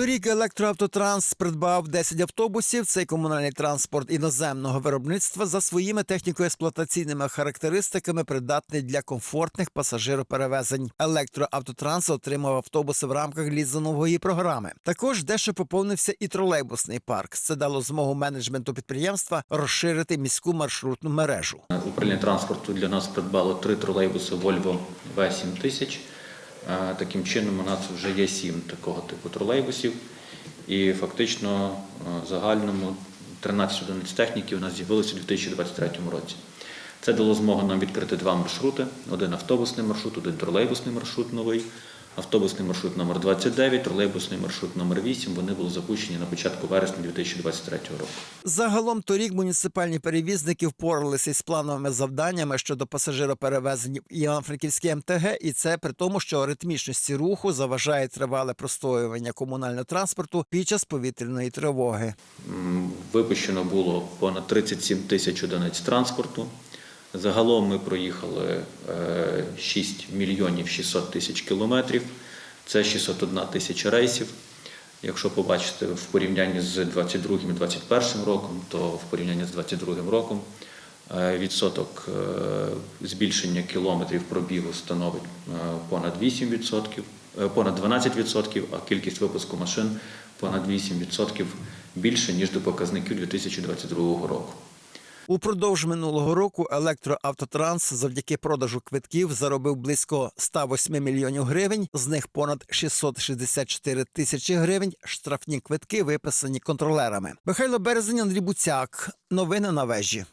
Торік електроавтотранс придбав 10 автобусів. Цей комунальний транспорт іноземного виробництва за своїми техніко-експлуатаційними характеристиками придатний для комфортних пасажироперевезень. Електроавтотранс отримав автобуси в рамках лізингової програми. Також дещо поповнився і тролейбусний парк. Це дало змогу менеджменту підприємства розширити міську маршрутну мережу. Управління транспорту для нас придбало три тролейбуси Volvo V7000. Таким чином, у нас вже є сім такого типу тролейбусів. І фактично е, загальному 13 одиниць техніки у нас з'явилося у 2023 році. Це дало змогу нам відкрити два маршрути: один автобусний маршрут, один тролейбусний маршрут новий. Автобусний маршрут номер 29, тролейбусний маршрут номер 8. Вони були запущені на початку вересня 2023 року. Загалом торік муніципальні перевізники впоралися із плановими завданнями щодо пасажироперевезень Івано-Франківській МТГ, і це при тому, що ритмічності руху заважає тривале простоювання комунального транспорту під час повітряної тривоги. Випущено було понад 37 тисяч одиниць транспорту. Загалом ми проїхали е, 6 мільйонів 600 тисяч кілометрів. Це 601 тисяча рейсів. Якщо побачите в порівнянні з 22 і 21 роком, то в порівнянні з 22 роком е, відсоток е, збільшення кілометрів пробігу становить е, понад 8%, е, понад 12%, а кількість випуску машин понад 8% більше, ніж до показників 2022 року. Упродовж минулого року електроавтотранс завдяки продажу квитків заробив близько 108 мільйонів гривень. З них понад 664 тисячі гривень штрафні квитки виписані контролерами. Михайло Березень, Андрій Буцяк. Новини на вежі.